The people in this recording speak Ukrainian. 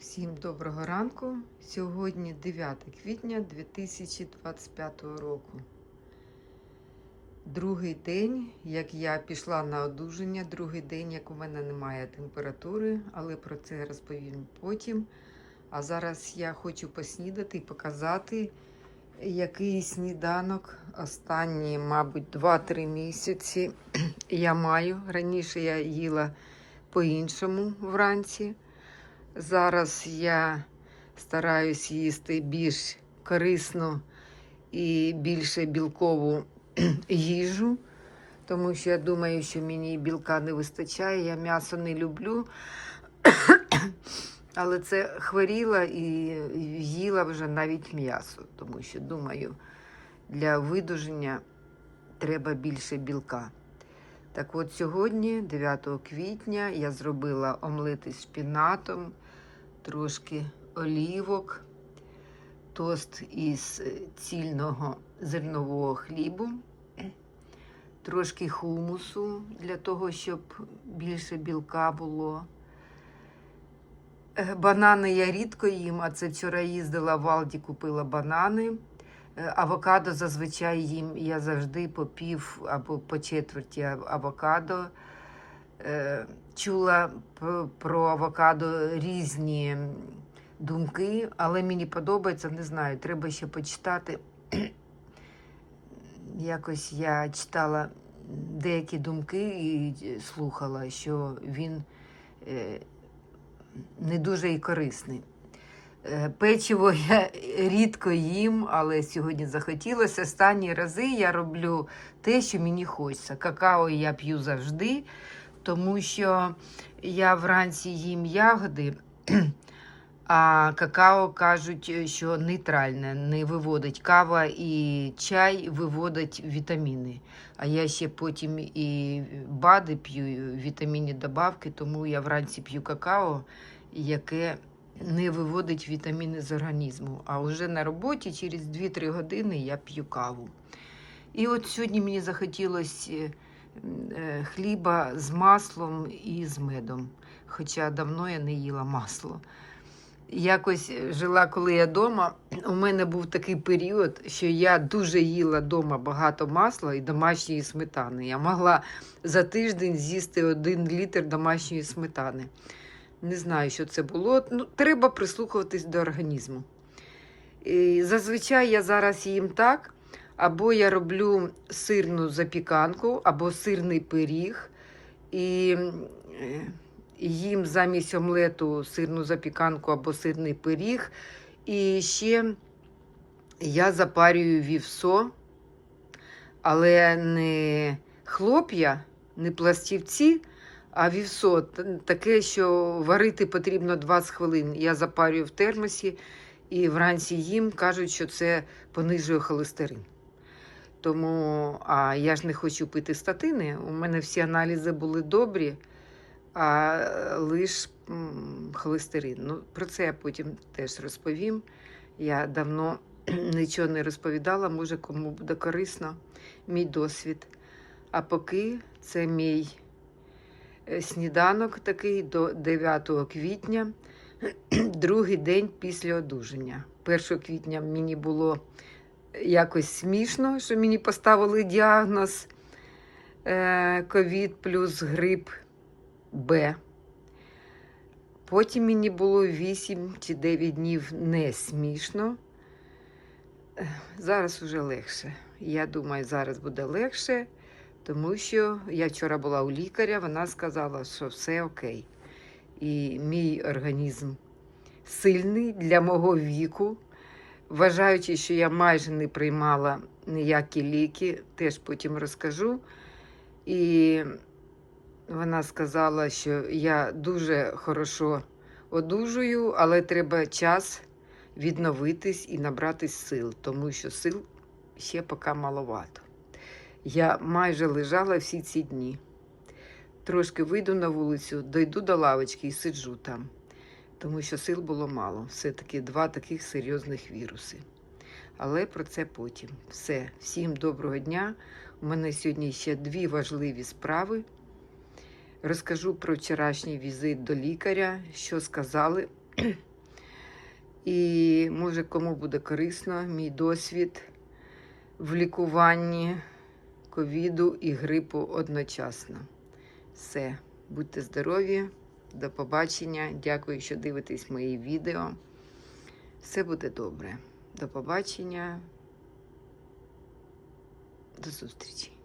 Всім доброго ранку. Сьогодні 9 квітня 2025 року. Другий день, як я пішла на одужання, другий день, як у мене немає температури, але про це розповім потім. А зараз я хочу поснідати і показати, який сніданок останні, мабуть, 2-3 місяці я маю. Раніше я їла по-іншому вранці. Зараз я стараюсь їсти більш корисну і більше білкову їжу, тому що я думаю, що мені білка не вистачає. Я м'ясо не люблю, але це хворіла і їла вже навіть м'ясо, тому що думаю, для видуження треба більше білка. Так от сьогодні, 9 квітня, я зробила омлет із шпінатом, трошки олівок, тост із е, цільного зернового хлібу, трошки хумусу для того, щоб більше білка було. Е, Банани я рідко їм, а це вчора їздила в Алді, купила банани. Е, Авокадо зазвичай їм я завжди по пів або по четверті авокадо. Е, Чула про авокадо різні думки, але мені подобається, не знаю, треба ще почитати. Якось я читала деякі думки і е, слухала, що він не дуже і корисний. Е, Печиво я рідко їм, але сьогодні захотілося. Останні рази я роблю те, що мені хочеться. Какао я п'ю завжди, тому що я вранці їм ягоди, а какао кажуть, що нейтральне, не виводить кава і чай виводить вітаміни. А я ще потім і бади п'ю, вітамінні добавки, тому я вранці п'ю какао, яке не виводить вітаміни з організму. А вже на роботі через 2-3 години я п'ю каву. І от сьогодні мені захотілося е, е, хліба з маслом і з медом. Хоча давно я не їла масло. Якось жила, коли я вдома, у мене був такий період, що я дуже їла вдома багато масла і домашньої сметани. Я могла за тиждень з'їсти один літр домашньої сметани. Не знаю, що це було. Ну, треба прислухуватись до організму. І зазвичай я зараз їм так, або я роблю сирну запіканку, або сирний пиріг. І е, їм замість омлету сирну запіканку або сирний пиріг. І ще я запарюю вівсо, але не хлоп'я, не пластівці, а вівсо таке, що варити потрібно 20 хвилин. Я запарюю в термосі і вранці їм кажуть, що це понижує холестерин. Тому а я ж не хочу пити статини. У мене всі аналізи були добрі, а лише холестерин. Ну, про це я потім теж розповім. Я давно нічого не розповідала, може, кому буде корисно мій досвід. А поки це мій е, сніданок такий до 9 квітня, другий день після одужання. 1 квітня мені було якось смішно, що мені поставили діагноз е, ковід плюс грип Б. Потім мені було 8 чи 9 днів не смішно. Е, Зараз вже легше. Я думаю, зараз буде легше, тому що я вчора була у лікаря, вона сказала, що все окей. І мій організм сильний для мого віку. Вважаючи, що я майже не приймала ніякі ліки, теж потім розкажу. І вона сказала, що я дуже хорошо одужую, але треба час відновитись і набратись сил, тому що сил ще поки маловато. Я майже лежала всі ці дні. Трошки вийду на вулицю, дойду до лавочки і сиджу там, тому що сил було мало. Все-таки два таких серйозних віруси. Але про це потім. Все, всім доброго дня. У мене сьогодні ще дві важливі справи. Розкажу про вчорашній візит до лікаря, що сказали І може кому буде корисно мій досвід в лікуванні ковіду і грипу одночасно. Все, будьте здорові, до побачення. Дякую, що дивитесь мої відео. Все буде добре. До побачення. До зустрічі.